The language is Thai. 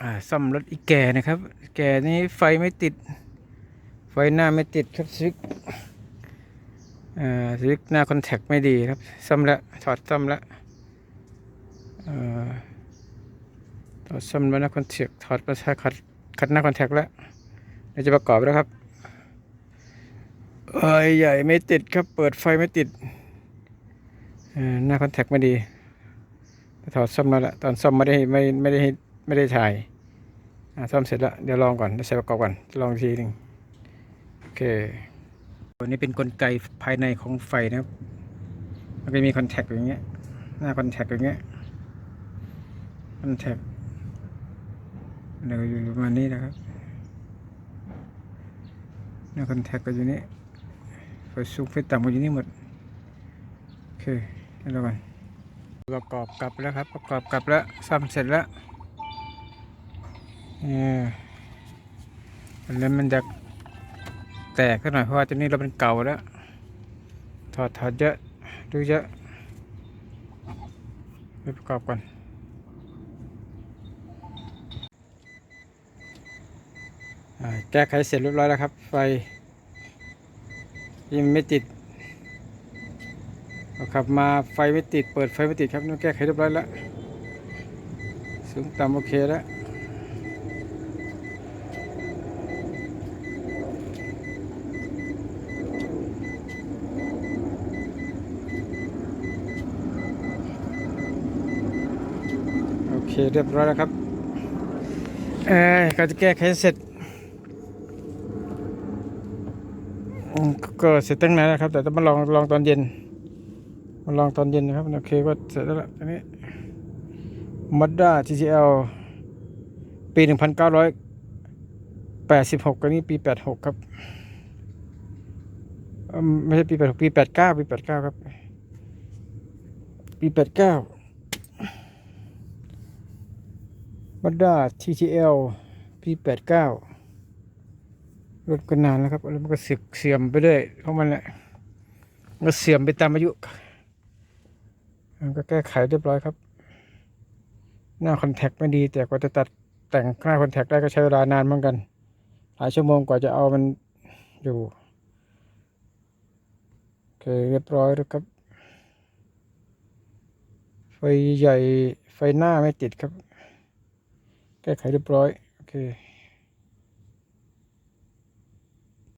อ่าซ่อมรถอีแก่นะครับ แก่นี้ไฟไม่ติด ไฟหน้าไม่ติดครับสวิกอ่าสวิกหน้าคอนแทคไม่ดีครับซ่อมแล้วถอดซ่อมแล้วอ่าถอดซ่อมแล้วหน้าคอนแทคถอดประชาขัดขัดหน้าคอนแทคแล้วเดี๋ยวจะประกอบแล้วครับไฟใหญ่ไม่ติดครับเปิดไฟไม่ติดอ่าหน้าคอนแทคไม่ดีถอดซ่อมแล้วละตอนซ่อมไม่ได้ไม่ไม่ได้ ไม่ได้ถ่ายอ่าซ่อมเสร็จแล้วเดี๋ยวลองก่อนเดี๋ยวใส่ประกอบก่อนลองทีหนึ่งโอเคตัวนี้เป็นกลไกภายในของไฟนะครับมันก็มีคอนแทคอย่างเงี้ยหน้าคอนแทคอย่างเงี้ยคอนแทคเดี๋ยวอยู่ประมาณนี้นะครับหน้าคอนแทคก็อยู่นี่ไฟสูงไฟต่ำก็อยู่นี่หมดโอเคเดี๋ยวเราก่อนประกอบกลับแล้วครับประกอบกลับแล้วซ่อมเสร็จแล้ว แล้วมันจะแตกขึ้นหน่อยเพราะว่าตัวนี้เราเป็นเก่าแล้ว ถอดถอดเยอะดูเยอะไปประกอบก่อนแก้ไขเสร็จเรียบร้อยแล้วครับ ไฟยังไม่ติดเราขับมาไฟไม่ติด เปิดไฟไม่ติดครับนี่แก้ไขเรียบร้อยแล้ว สูงต่ำโอเคแล้ว เคเรียบร้อยแล้วครับ เอ้ยก็จะแก้ไขเสร็จ ก็เสร็จตั้งนานแล้วครับ แต่ต้องมาลองลองตอนเย็น มาลองตอนเย็นนะครับ โอเคก็เสร็จแล้วล่ะตอนนี้ Mazda TCL ปี 1986กันนี้ปี 86 ครับไม่ใช่ปี 86 ปี 89 ปี 89 ครับ ปี 89 Mazda TCL ปี89 รถก็นานแล้วครับแล้วมันก็สื่อเสื่อมไปเรื่อยเพราะมันแหละมันเสื่อมไปตามอายุมันก็แก้ไขเรียบร้อยครับ หน้าคอนแทคไม่ดี แต่กว่าจะตัดแต่งหน้าคอนแทคได้ก็ใช้เวลานานเหมือนกัน หลายชั่วโมงกว่าจะเอามันอยู่โอเคเรียบร้อยแล้วครับ ไฟใหญ่ไฟหน้าไม่ติดครับ แก้ไขเรียบร้อย โอเค